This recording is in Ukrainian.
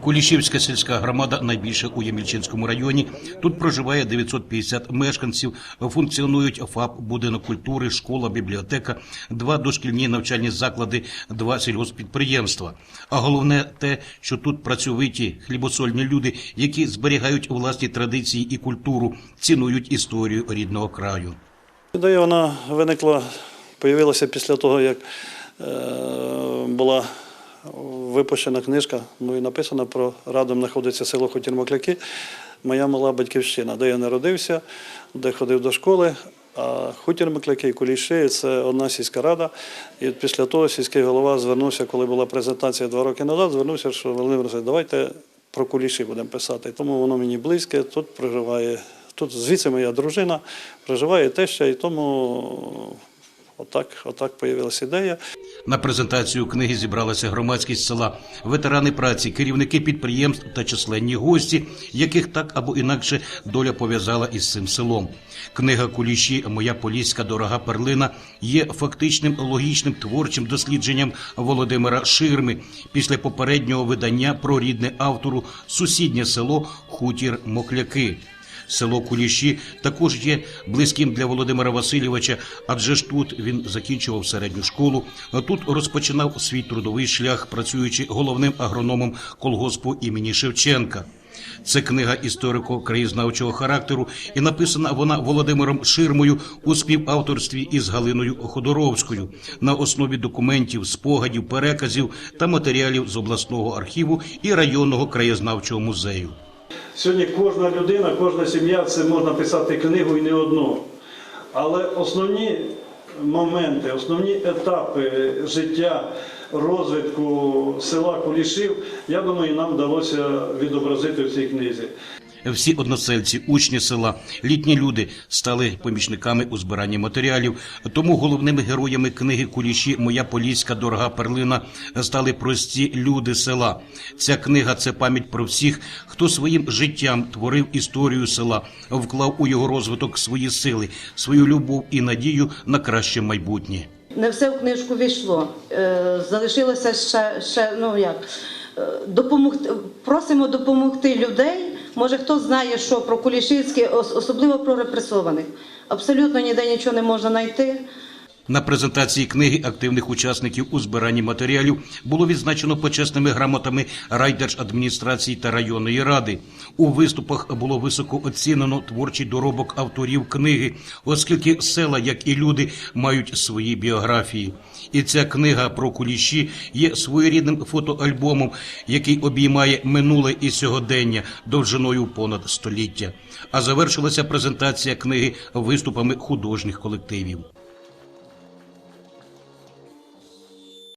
Кулішівська сільська громада найбільша у Ємільчинському районі. Тут проживає 950 мешканців. Функціонують ФАП, будинок культури, школа, бібліотека, два дошкільні навчальні заклади, два сільгоспідприємства. А головне те, що тут працьовиті хлібосольні люди, які зберігають власні традиції і культуру, цінують історію рідного краю. Ідея вона виникла, появилася після того, як е, була випущена книжка, мною написана про радом знаходиться село Хотір-Макляки, моя мала батьківщина, де я народився, де ходив до школи. А хутір Макляки і Куліші це одна сільська рада. І після того сільський голова звернувся, коли була презентація два роки назад, звернувся, що Володимир Васильович, давайте про Куліші будемо писати. Тому воно мені близьке, тут проживає, тут звідси моя дружина, проживає теща, і тому отак, отак появилася ідея. На презентацію книги зібралася громадськість села, ветерани праці, керівники підприємств та численні гості, яких так або інакше доля пов'язала із цим селом. Книга Куліші Моя поліська дорога перлина є фактичним логічним творчим дослідженням Володимира Ширми після попереднього видання про рідне автору сусіднє село Хутір Мокляки. Село Куліші також є близьким для Володимира Васильовича, адже ж тут він закінчував середню школу. Тут розпочинав свій трудовий шлях, працюючи головним агрономом колгоспу імені Шевченка. Це книга історико-краєзнавчого характеру, і написана вона Володимиром Ширмою у співавторстві із Галиною Ходоровською на основі документів, спогадів, переказів та матеріалів з обласного архіву і районного краєзнавчого музею. Сьогодні кожна людина, кожна сім'я це можна писати книгу і не одну. Але основні моменти, основні етапи життя, розвитку села Кулішів, я думаю, нам вдалося відобразити в цій книзі. Всі односельці, учні села, літні люди стали помічниками у збиранні матеріалів. Тому головними героями книги Куліші Моя поліська дорога перлина стали прості люди села. Ця книга це пам'ять про всіх, хто своїм життям творив історію села, вклав у його розвиток свої сили, свою любов і надію на краще майбутнє. Не все в книжку війшло. Е, Залишилося ще, ще ну як, е, допомогти, просимо допомогти людей. Може, хто знає, що про Кулішівське, ос- особливо про репресованих. Абсолютно ніде нічого не можна знайти. На презентації книги активних учасників у збиранні матеріалів було відзначено почесними грамотами райдержадміністрації та районної ради. У виступах було високо оцінено творчий доробок авторів книги, оскільки села, як і люди, мають свої біографії. І ця книга про куліші є своєрідним фотоальбомом, який обіймає минуле і сьогодення довжиною понад століття. А завершилася презентація книги виступами художніх колективів.